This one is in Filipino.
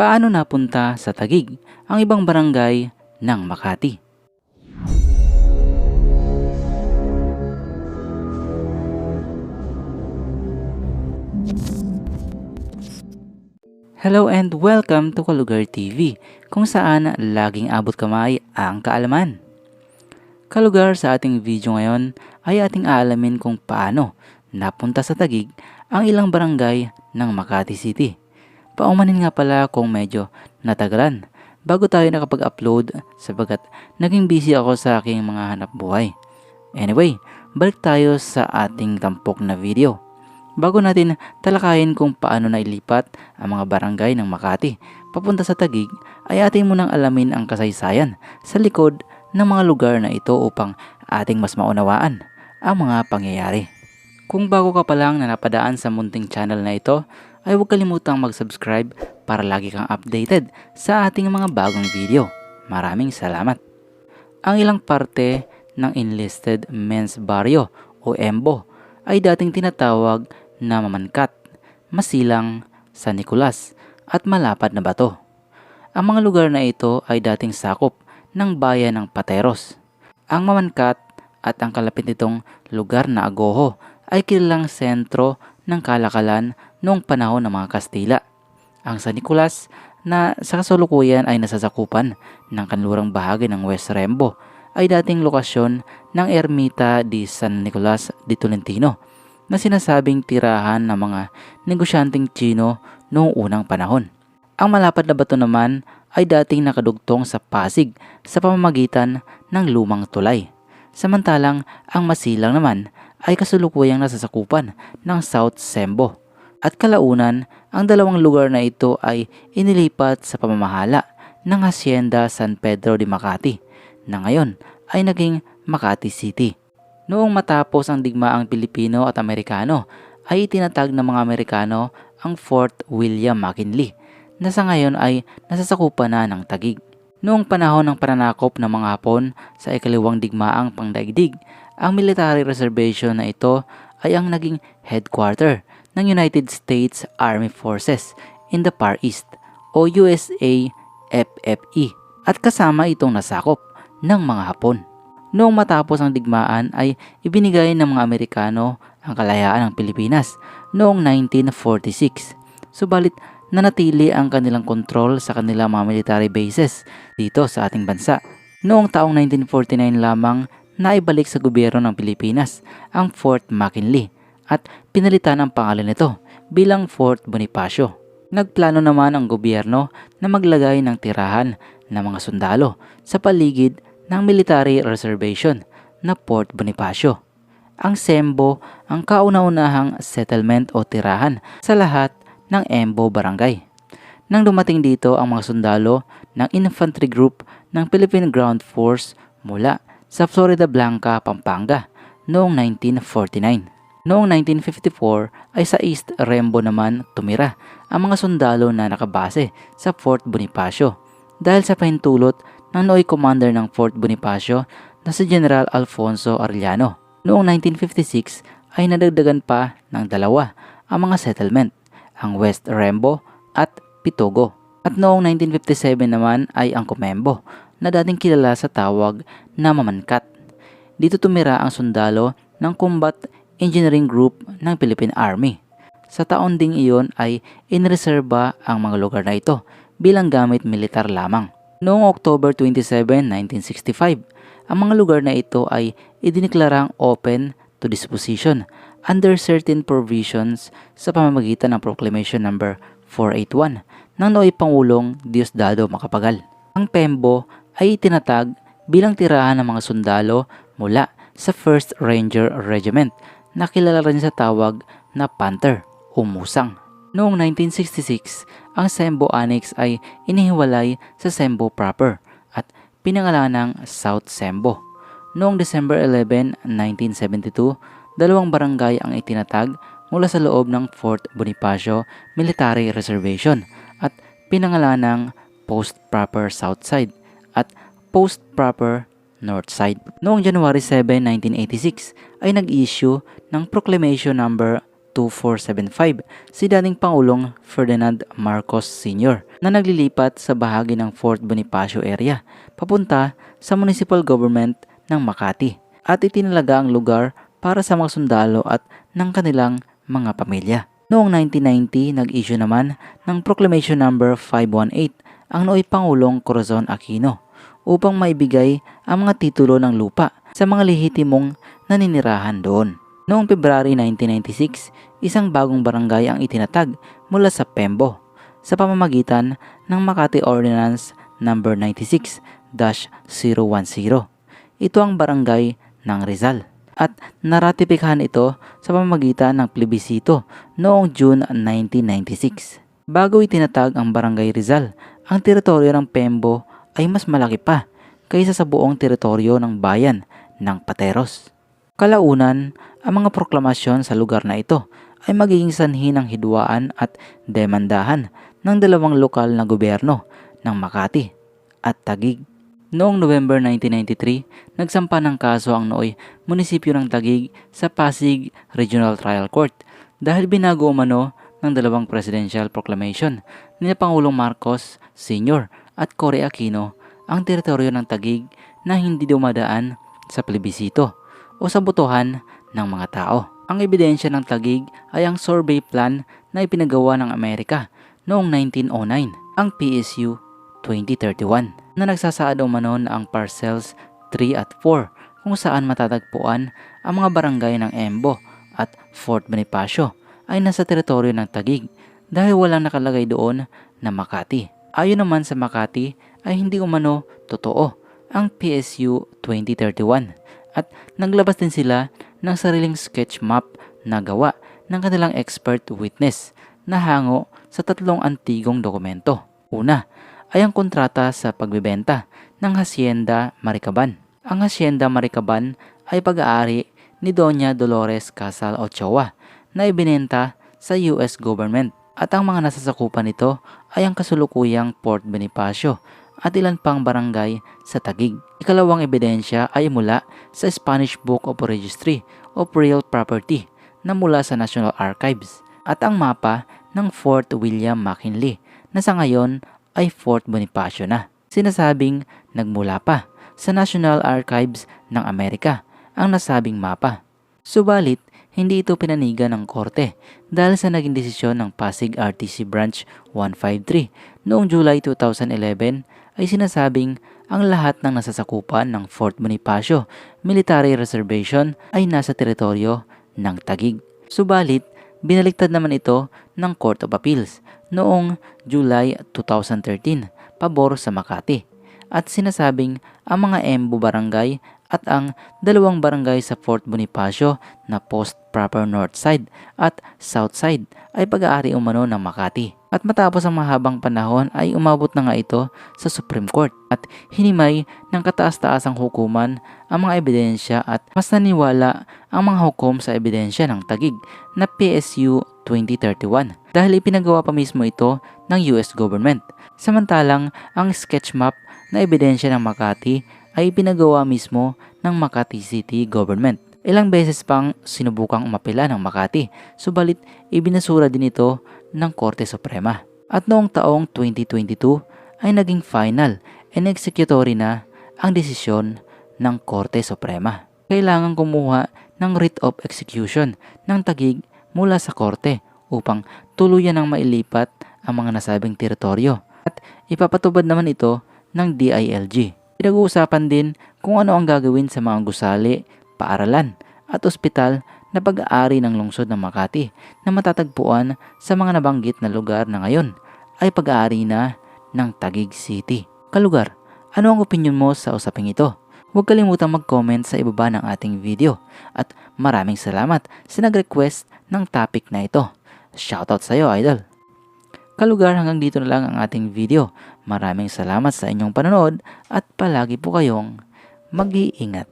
Paano napunta sa Tagig ang ibang barangay ng Makati? Hello and welcome to Kalugar TV, kung saan laging abot kamay ang kaalaman. Kalugar sa ating video ngayon ay ating aalamin kung paano napunta sa Tagig ang ilang barangay ng Makati City. Paumanin nga pala kung medyo natagalan bago tayo nakapag-upload sabagat naging busy ako sa aking mga hanap buhay. Anyway, balik tayo sa ating tampok na video. Bago natin talakayin kung paano nailipat ang mga barangay ng Makati papunta sa Tagig, ay ating munang alamin ang kasaysayan sa likod ng mga lugar na ito upang ating mas maunawaan ang mga pangyayari. Kung bago ka pa lang na napadaan sa munting channel na ito, ay huwag kalimutang mag-subscribe para lagi kang updated sa ating mga bagong video. Maraming salamat. Ang ilang parte ng Enlisted Men's Barrio o EMBO ay dating tinatawag na Mamankat, Masilang, San Nicolas at Malapad na Bato. Ang mga lugar na ito ay dating sakop ng bayan ng Pateros. Ang Mamankat at ang kalapit nitong lugar na Agoho ay kilalang sentro ng kalakalan noong panahon ng mga Kastila. Ang San Nicolas na sa kasulukuyan ay nasasakupan ng kanlurang bahagi ng West Rembo ay dating lokasyon ng Ermita di San Nicolas de Tolentino na sinasabing tirahan ng mga negosyanteng Chino noong unang panahon. Ang malapad na bato naman ay dating nakadugtong sa Pasig sa pamamagitan ng lumang tulay. Samantalang ang Masilang naman ay kasulukuyang nasasakupan ng South Sembo. At kalaunan, ang dalawang lugar na ito ay inilipat sa pamamahala ng Hacienda San Pedro de Makati na ngayon ay naging Makati City. Noong matapos ang digmaang Pilipino at Amerikano, ay itinatag ng mga Amerikano ang Fort William McKinley na sa ngayon ay nasasakupan na ng tagig. Noong panahon ng pananakop ng mga Hapon sa ikaliwang digmaang pangdaigdig, ang military reservation na ito ay ang naging headquarter ng United States Army Forces in the Far East o USA FFE at kasama itong nasakop ng mga Hapon. Noong matapos ang digmaan ay ibinigay ng mga Amerikano ang kalayaan ng Pilipinas noong 1946. Subalit nanatili ang kanilang kontrol sa kanilang mga military bases dito sa ating bansa. Noong taong 1949 lamang naibalik sa gobyerno ng Pilipinas ang Fort McKinley at pinalitan ang pangalan nito bilang Fort Bonifacio. Nagplano naman ang gobyerno na maglagay ng tirahan ng mga sundalo sa paligid ng military reservation na Port Bonifacio. Ang Sembo ang kauna-unahang settlement o tirahan sa lahat ng Embo Barangay. Nang dumating dito ang mga sundalo ng infantry group ng Philippine Ground Force mula sa Florida Blanca, Pampanga noong 1949. Noong 1954 ay sa East Rembo naman tumira ang mga sundalo na nakabase sa Fort Bonifacio dahil sa pahintulot ng Noy commander ng Fort Bonifacio na si General Alfonso Arellano. Noong 1956 ay nadagdagan pa ng dalawa ang mga settlement, ang West Rembo at Pitogo. At noong 1957 naman ay ang Comembo na dating kilala sa tawag na Mamankat. Dito tumira ang sundalo ng Combat Engineering Group ng Philippine Army. Sa taon ding iyon ay inreserba ang mga lugar na ito bilang gamit militar lamang. Noong October 27, 1965, ang mga lugar na ito ay idiniklarang open to disposition under certain provisions sa pamamagitan ng Proclamation No. 481 ng Noy Pangulong Diosdado Macapagal. Ang Pembo ay itinatag bilang tirahan ng mga sundalo mula sa 1st Ranger Regiment na kilala rin sa tawag na Panther o Musang. Noong 1966, ang Sembo Annex ay inihiwalay sa Sembo proper at pinangalan ng South Sembo. Noong December 11, 1972, dalawang barangay ang itinatag mula sa loob ng Fort Bonifacio Military Reservation at pinangalan ng Post Proper Southside at Post Proper Northside. Noong January 7, 1986 ay nag-issue ng Proclamation Number 2475 si dating Pangulong Ferdinand Marcos Sr. na naglilipat sa bahagi ng Fort Bonifacio area papunta sa municipal government ng Makati at itinalaga ang lugar para sa mga sundalo at ng kanilang mga pamilya. Noong 1990, nag-issue naman ng Proclamation Number 518 ang nooy Pangulong Corazon Aquino upang maibigay ang mga titulo ng lupa sa mga lehitimong naninirahan doon. Noong February 1996, isang bagong barangay ang itinatag mula sa Pembo sa pamamagitan ng Makati Ordinance Number 96-010. Ito ang barangay ng Rizal at naratipikahan ito sa pamamagitan ng plebisito noong June 1996. Bago itinatag ang Barangay Rizal, ang teritoryo ng Pembo ay mas malaki pa kaysa sa buong teritoryo ng bayan ng Pateros. Kalaunan, ang mga proklamasyon sa lugar na ito ay magiging sanhi ng hidwaan at demandahan ng dalawang lokal na gobyerno ng Makati at Tagig. Noong November 1993, nagsampa ng kaso ang nooy munisipyo ng Tagig sa Pasig Regional Trial Court dahil binago umano ng dalawang presidential proclamation ni Pangulong Marcos Sr. at Cory Aquino ang teritoryo ng Tagig na hindi dumadaan sa plebisito o sa botohan ng mga tao. Ang ebidensya ng Tagig ay ang survey plan na ipinagawa ng Amerika noong 1909, ang PSU 2031, na nagsasaad umano na ang parcels 3 at 4 kung saan matatagpuan ang mga barangay ng Embo at Fort Bonifacio ay nasa teritoryo ng Tagig dahil walang nakalagay doon na Makati. Ayon naman sa Makati ay hindi umano totoo ang PSU 2031 at naglabas din sila ng sariling sketch map na gawa ng kanilang expert witness na hango sa tatlong antigong dokumento. Una ay ang kontrata sa pagbebenta ng Hacienda Maricaban. Ang Hacienda Maricaban ay pag-aari ni Doña Dolores Casal Ochoa na ibinenta sa US government at ang mga nasasakupan nito ay ang kasulukuyang Port Bonifacio at ilan pang barangay sa Tagig. Ikalawang ebidensya ay mula sa Spanish Book of Registry of Real Property na mula sa National Archives at ang mapa ng Fort William McKinley na sa ngayon ay Fort Bonifacio na. Sinasabing nagmula pa sa National Archives ng Amerika ang nasabing mapa. Subalit, hindi ito pinanigan ng korte dahil sa naging desisyon ng Pasig RTC Branch 153 noong July 2011 ay sinasabing ang lahat ng nasasakupan ng Fort Bonifacio Military Reservation ay nasa teritoryo ng Tagig. Subalit, binaliktad naman ito ng Court of Appeals noong July 2013 pabor sa Makati at sinasabing ang mga Embu Barangay at ang dalawang barangay sa Fort Bonifacio na Post Proper North Side at South Side ay pag-aari umano ng Makati. At matapos ang mahabang panahon ay umabot na nga ito sa Supreme Court at hinimay ng kataas-taasang hukuman ang mga ebidensya at mas naniwala ang mga hukom sa ebidensya ng tagig na PSU 2031 dahil ipinagawa pa mismo ito ng US government. Samantalang ang sketch map na ebidensya ng Makati ay pinagawa mismo ng Makati City Government. Ilang beses pang sinubukang umapela ng Makati, subalit ibinasura din ito ng Korte Suprema. At noong taong 2022 ay naging final and executory na ang desisyon ng Korte Suprema. Kailangan kumuha ng writ of execution ng tagig mula sa korte upang tuluyan ng mailipat ang mga nasabing teritoryo at ipapatubad naman ito ng DILG. Pinag-uusapan din kung ano ang gagawin sa mga gusali, paaralan at ospital na pag-aari ng lungsod ng Makati na matatagpuan sa mga nabanggit na lugar na ngayon ay pag-aari na ng Taguig City. Kalugar, ano ang opinion mo sa usaping ito? Huwag kalimutang mag-comment sa ibaba ng ating video at maraming salamat sa nag-request ng topic na ito. Shoutout sa iyo, idol! Kalugar hanggang dito na lang ang ating video. Maraming salamat sa inyong panonood at palagi po kayong mag-iingat.